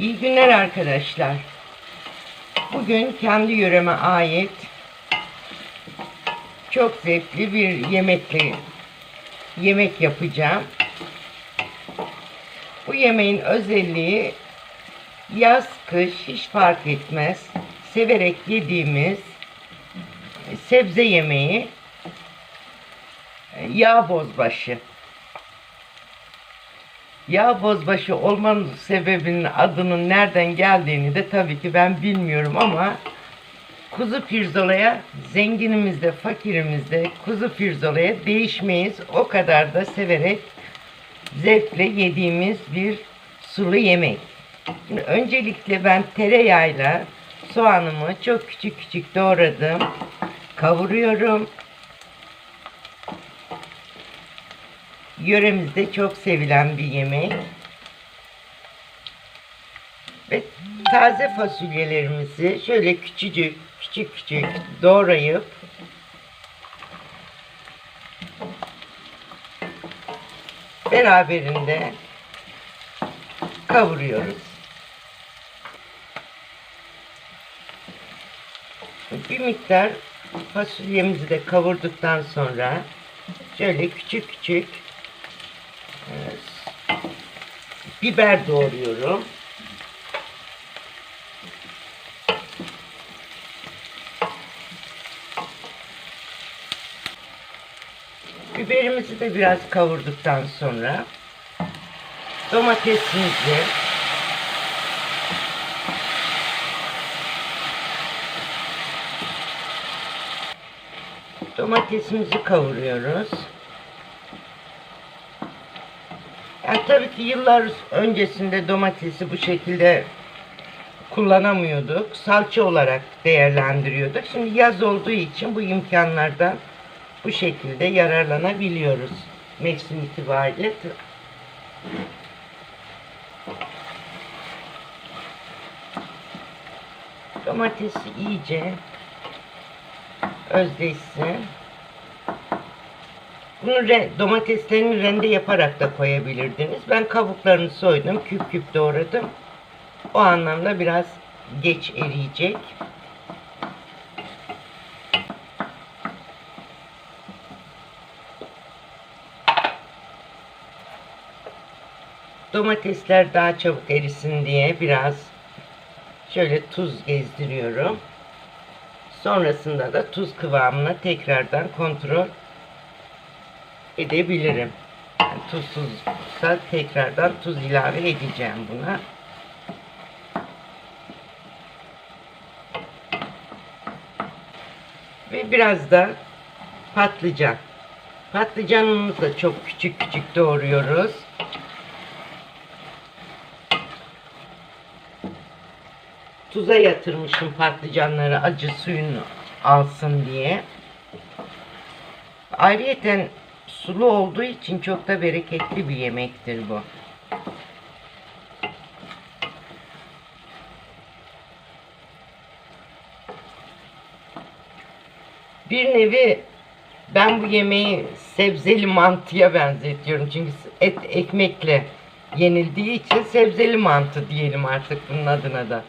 İyi günler arkadaşlar. Bugün kendi yöreme ait çok zevkli bir yemekle yemek yapacağım. Bu yemeğin özelliği yaz kış hiç fark etmez. Severek yediğimiz sebze yemeği yağ bozbaşı. Yağ bozbaşı olmanın sebebinin adının nereden geldiğini de tabii ki ben bilmiyorum ama kuzu pirzolaya zenginimizde fakirimizde kuzu pirzolaya değişmeyiz. O kadar da severek zevkle yediğimiz bir sulu yemek. Şimdi öncelikle ben tereyağıyla soğanımı çok küçük küçük doğradım. Kavuruyorum. Yöremizde çok sevilen bir yemek. Ve taze fasulyelerimizi şöyle küçücük küçük küçük doğrayıp beraberinde kavuruyoruz. Bir miktar fasulyemizi de kavurduktan sonra şöyle küçük küçük biber doğruyorum. Biberimizi de biraz kavurduktan sonra domatesimizi domatesimizi kavuruyoruz. Yani tabii ki yıllar öncesinde domatesi bu şekilde kullanamıyorduk. Salça olarak değerlendiriyorduk. Şimdi yaz olduğu için bu imkanlardan bu şekilde yararlanabiliyoruz. Mevsim itibariyle. Domatesi iyice özleşsin. Bunu re- domateslerini rende yaparak da koyabilirdiniz. Ben kabuklarını soydum, küp küp doğradım. O anlamda biraz geç eriyecek. Domatesler daha çabuk erisin diye biraz şöyle tuz gezdiriyorum. Sonrasında da tuz kıvamına tekrardan kontrol edebilirim. Yani tuzsuzsa tekrardan tuz ilave edeceğim buna. Ve biraz da patlıcan. Patlıcanımızı da çok küçük küçük doğruyoruz. Tuza yatırmışım patlıcanları acı suyunu alsın diye. Ayrıyeten sulu olduğu için çok da bereketli bir yemektir bu. Bir nevi ben bu yemeği sebzeli mantıya benzetiyorum. Çünkü et ekmekle yenildiği için sebzeli mantı diyelim artık bunun adına da.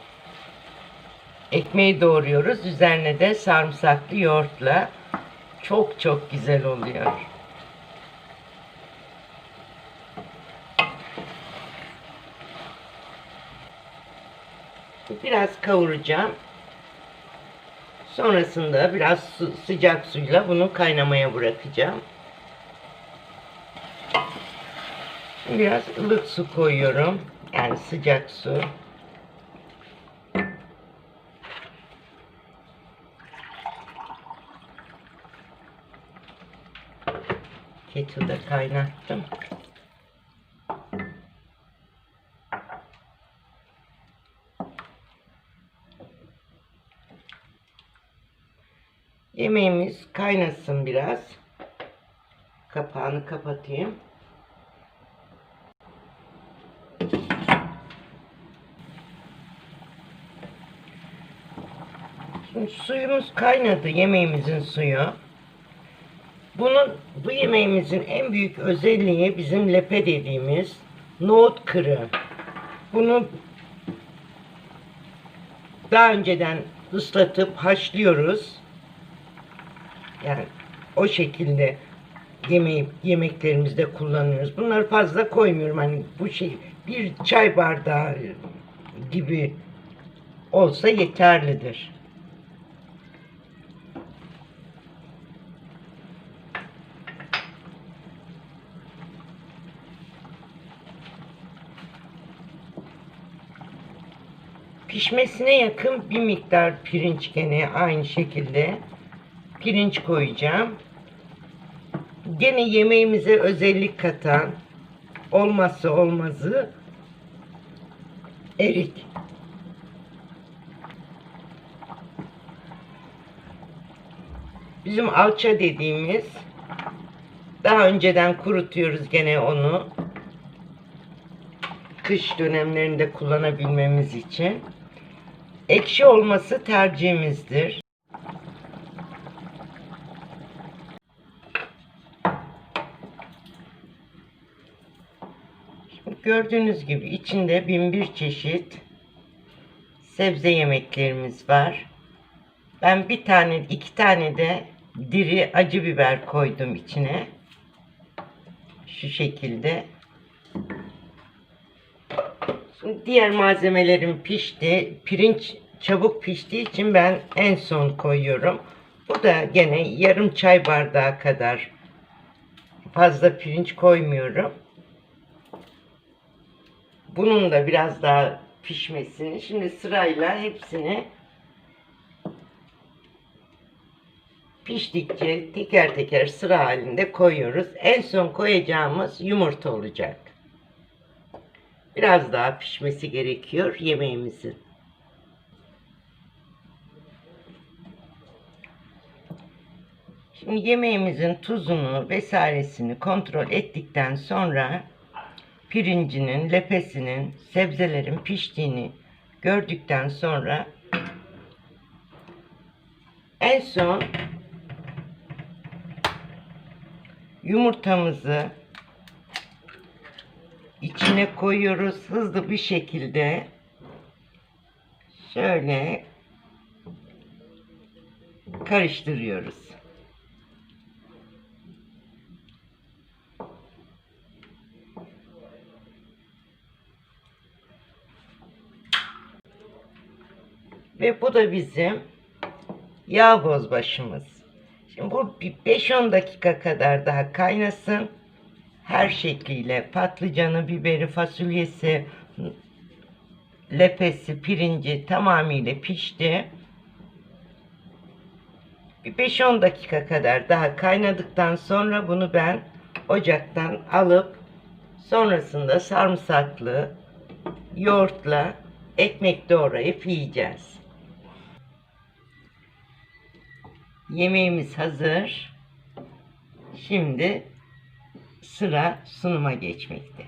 Ekmeği doğruyoruz. Üzerine de sarımsaklı yoğurtla çok çok güzel oluyor. Biraz kavuracağım. Sonrasında biraz su- sıcak suyla bunu kaynamaya bırakacağım. Biraz ılık su koyuyorum. Yani sıcak su. Kettle'da kaynattım. Yemeğimiz kaynasın biraz. Kapağını kapatayım. Şimdi suyumuz kaynadı, yemeğimizin suyu. Bunun bu yemeğimizin en büyük özelliği bizim lepe dediğimiz nohut kırığı. Bunu daha önceden ıslatıp haşlıyoruz. Yani o şekilde yemeği, yemeklerimizde kullanıyoruz. Bunları fazla koymuyorum. Hani bu şey bir çay bardağı gibi olsa yeterlidir. Pişmesine yakın bir miktar pirinç gene aynı şekilde pirinç koyacağım. Gene yemeğimize özellik katan olmazsa olmazı erik. Bizim alça dediğimiz daha önceden kurutuyoruz gene onu. Kış dönemlerinde kullanabilmemiz için. Ekşi olması tercihimizdir. Gördüğünüz gibi içinde bin bir çeşit sebze yemeklerimiz var. Ben bir tane, iki tane de diri acı biber koydum içine. Şu şekilde. Şimdi diğer malzemelerim pişti. Pirinç çabuk piştiği için ben en son koyuyorum. Bu da gene yarım çay bardağı kadar fazla pirinç koymuyorum. Bunun da biraz daha pişmesini şimdi sırayla hepsini piştikçe teker teker sıra halinde koyuyoruz. En son koyacağımız yumurta olacak. Biraz daha pişmesi gerekiyor yemeğimizin. Şimdi yemeğimizin tuzunu vesairesini kontrol ettikten sonra pirincinin, lepesinin, sebzelerin piştiğini gördükten sonra en son yumurtamızı içine koyuyoruz hızlı bir şekilde şöyle karıştırıyoruz. Ve bu da bizim yağ bozbaşımız. Şimdi bu bir 5-10 dakika kadar daha kaynasın. Her şekliyle patlıcanı, biberi, fasulyesi, lepesi, pirinci tamamıyla pişti. Bir 5-10 dakika kadar daha kaynadıktan sonra bunu ben ocaktan alıp sonrasında sarımsaklı yoğurtla ekmek doğrayıp yiyeceğiz. Yemeğimiz hazır. Şimdi sıra sunuma geçmekte.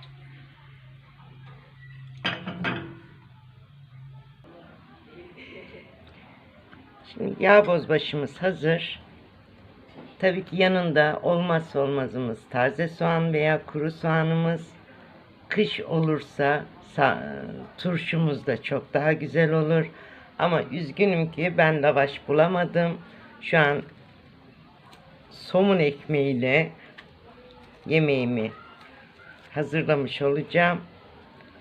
Şimdi yağ bozbaşımız hazır. Tabii ki yanında olmazsa olmazımız taze soğan veya kuru soğanımız. Kış olursa sa- turşumuz da çok daha güzel olur. Ama üzgünüm ki ben lavaş bulamadım. Şu an somun ekmeğiyle yemeğimi hazırlamış olacağım.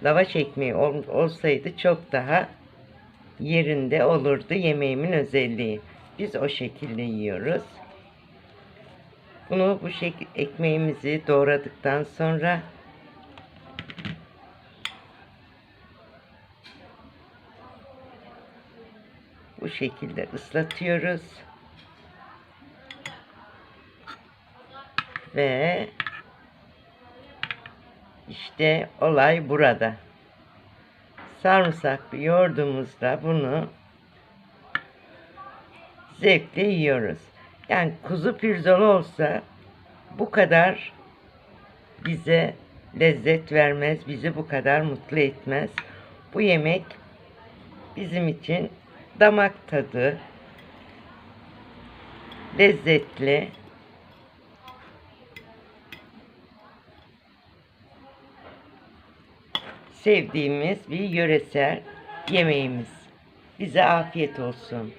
Lavaş ekmeği ol- olsaydı çok daha yerinde olurdu yemeğimin özelliği. Biz o şekilde yiyoruz. Bunu bu şekilde ekmeğimizi doğradıktan sonra bu şekilde ıslatıyoruz. Ve işte olay burada. Sarımsaklı yoğurdumuzla bunu zevkle yiyoruz. Yani kuzu pirzolu olsa bu kadar bize lezzet vermez, bizi bu kadar mutlu etmez. Bu yemek bizim için damak tadı, lezzetli, sevdiğimiz bir yöresel yemeğimiz. Bize afiyet olsun.